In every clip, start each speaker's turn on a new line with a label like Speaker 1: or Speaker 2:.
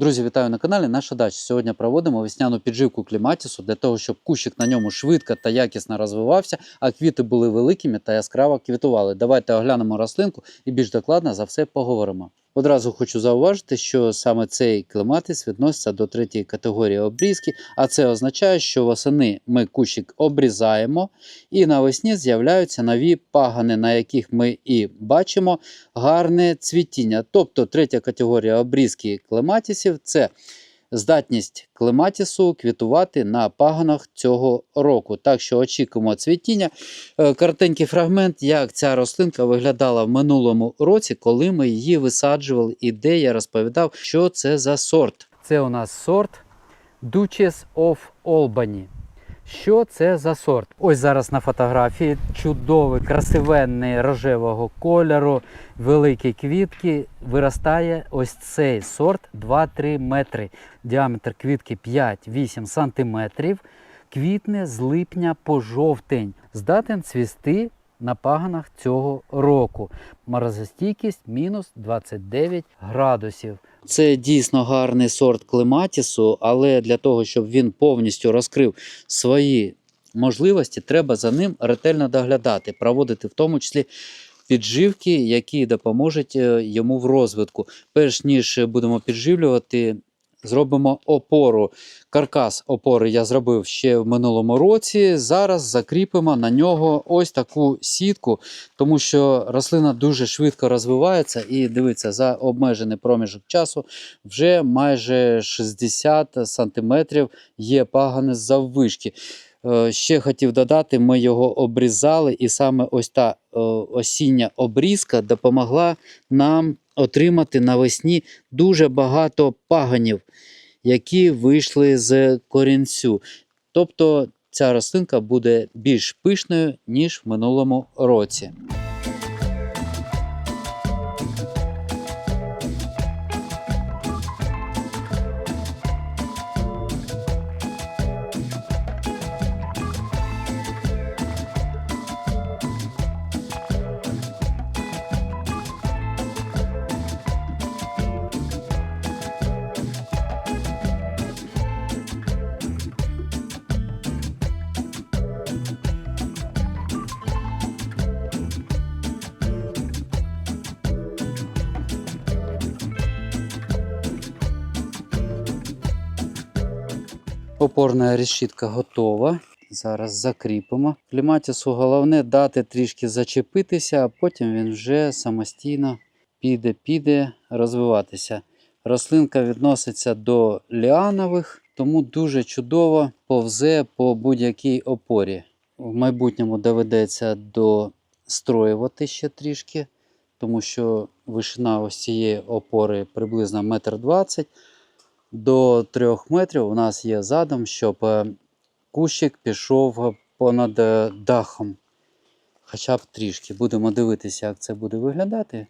Speaker 1: Друзі, вітаю на каналі Наша дача. Сьогодні проводимо весняну підживку кліматісу для того, щоб кущик на ньому швидко та якісно розвивався, а квіти були великими та яскраво квітували. Давайте оглянемо рослинку і більш докладно за все поговоримо. Одразу хочу зауважити, що саме цей клематис відноситься до третьої категорії обрізки, а це означає, що восени ми кущик обрізаємо, і навесні з'являються нові пагани, на яких ми і бачимо гарне цвітіння. Тобто третя категорія обрізки клематісів це здатність клематісу квітувати на паганах цього року. Так що очікуємо цвітіння. Е, фрагмент, як ця рослинка виглядала в минулому році, коли ми її висаджували, і де я розповідав, що це за сорт. Це у нас сорт Duchess of Albany. Що це за сорт? Ось зараз на фотографії чудовий, красивенний рожевого кольору, великі квітки. Виростає ось цей сорт 2-3 метри. Діаметр квітки 5-8 сантиметрів. Квітне з липня по жовтень. Здатен цвісти на паганах цього року. Морозостійкість мінус 29 градусів. Це дійсно гарний сорт клематісу, але для того, щоб він повністю розкрив свої можливості, треба за ним ретельно доглядати, проводити в тому числі підживки, які допоможуть е, йому в розвитку. Перш ніж будемо підживлювати, зробимо опору. Каркас опори я зробив ще в минулому році. Зараз закріпимо на нього ось таку сітку, тому що рослина дуже швидко розвивається і дивиться за обмежений проміжок часу вже майже 60 сантиметрів є пагани заввишки. Е, Ще хотів додати, ми його обрізали, і саме ось та е, осіння обрізка допомогла нам отримати навесні дуже багато паганів, які вийшли з корінцю. Тобто ця рослинка буде більш пишною, ніж в минулому році. Опорна решітка готова. Зараз закріпимо. Кліматісу головне дати трішки зачепитися, а потім він вже самостійно піде, піде розвиватися. Рослинка відноситься до ліанових, тому дуже чудово повзе по будь-якій опорі. В майбутньому доведеться достроювати ще трішки, тому що вишина ось цієї опори приблизно 1,20 м. До 3 метрів у нас є задум, щоб е, кущик пішов понад е, дахом. Хоча б трішки. Будемо дивитися, як це буде виглядати.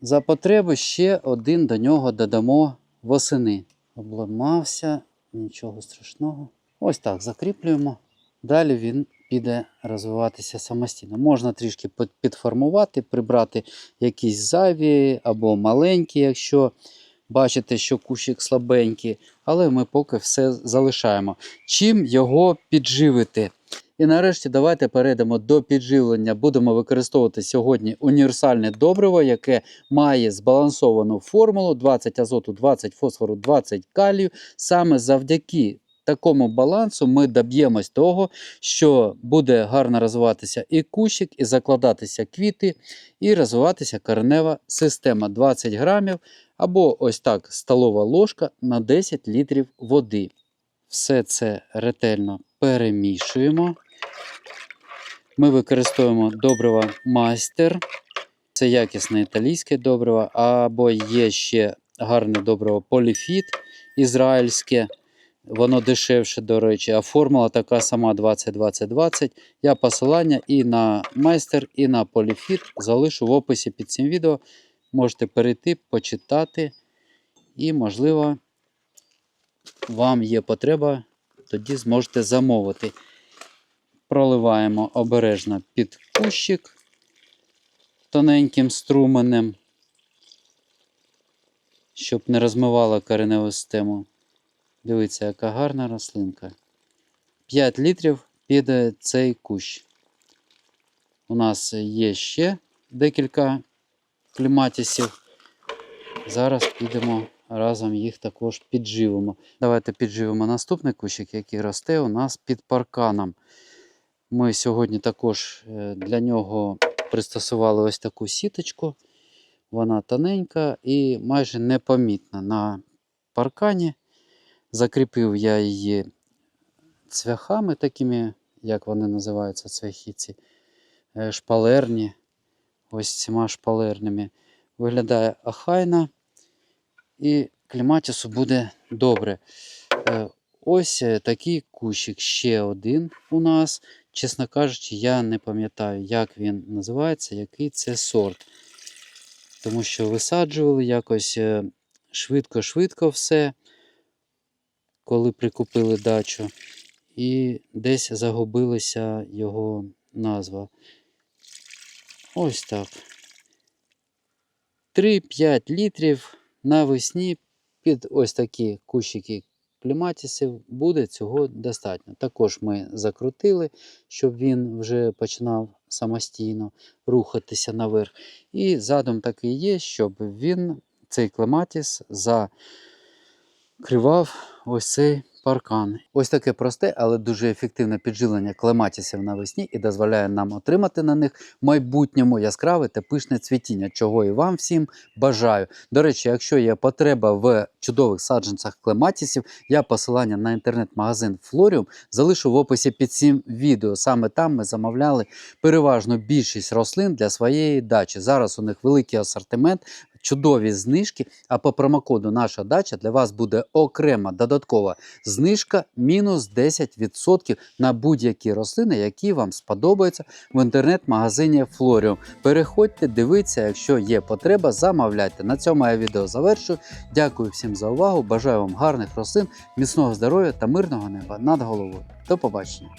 Speaker 1: За потреби ще один до нього додамо восени. Обламався, нічого страшного. Ось так закріплюємо. Далі він піде розвиватися самостійно. Можна трішки підформувати, прибрати якісь зайві або маленькі, якщо бачите, що кущик слабенький, але ми поки все залишаємо. Чим його підживити? І нарешті давайте перейдемо до підживлення. Будемо використовувати сьогодні універсальне добриво, яке має збалансовану формулу 20 азоту, 20 фосфору, 20 калію. Саме завдяки такому балансу ми доб'ємось того, що буде гарно розвиватися і кущик, і закладатися квіти, і розвиватися коренева система 20 грамів або ось так столова ложка на 10 літрів води. Все це ретельно перемішуємо. Ми використовуємо добриво майстер. Це якісне італійське добриво, або є ще гарне добриво поліфіт ізраїльське. Воно дешевше, до речі, а формула така сама 20-20-20. Я посилання і на майстер, і на поліфіт залишу в описі під цим відео. Можете перейти, почитати, і, можливо, вам є потреба, тоді зможете замовити. Проливаємо обережно під кущик тоненьким струменем. щоб не розмивала кореневу систему. Дивіться, яка гарна рослинка. 5 літрів під цей кущ. У нас є ще декілька кліматісів. Зараз підемо разом їх також підживимо. Давайте підживимо наступний кущик, який росте у нас під парканом. Ми сьогодні також е, для нього пристосували ось таку сіточку. Вона тоненька і майже непомітна на паркані. Закріпив я її цвяхами такими, як вони називаються, цвяхи ці е, шпалерні. Ось цими шпалерними. Виглядає охайно і кліматісу буде добре. Е, Ось е, такий кущик, ще один у нас. Чесно кажучи, я не пам'ятаю, як він називається, який це сорт. Тому що висаджували якось е, швидко-швидко все, коли прикупили дачу. І десь загубилася його назва. Ось так. 3-5 літрів навесні під ось такі кущики кліматісів буде цього достатньо. Також ми закрутили, щоб він вже починав самостійно рухатися наверх. І задум такий є, щоб він, цей клематіс, закривав ось цей паркан. Ось таке просте, але дуже ефективне підживлення клематісів навесні і дозволяє нам отримати на них в майбутньому яскраве та пишне цвітіння, чого і вам всім бажаю. До речі, якщо є потреба в чудових саджанцях клематісів, я посилання на інтернет-магазин Флоріум залишу в описі під цим відео. Саме там ми замовляли переважно більшість рослин для своєї дачі. Зараз у них великий асортимент. Чудові знижки, а по промокоду наша дача для вас буде окрема додаткова знижка мінус 10% на будь-які рослини, які вам сподобаються в інтернет-магазині Florium. Переходьте, дивіться, якщо є потреба, замовляйте. На цьому я відео завершую. Дякую всім за увагу. Бажаю вам гарних рослин, міцного здоров'я та мирного неба над головою. До побачення!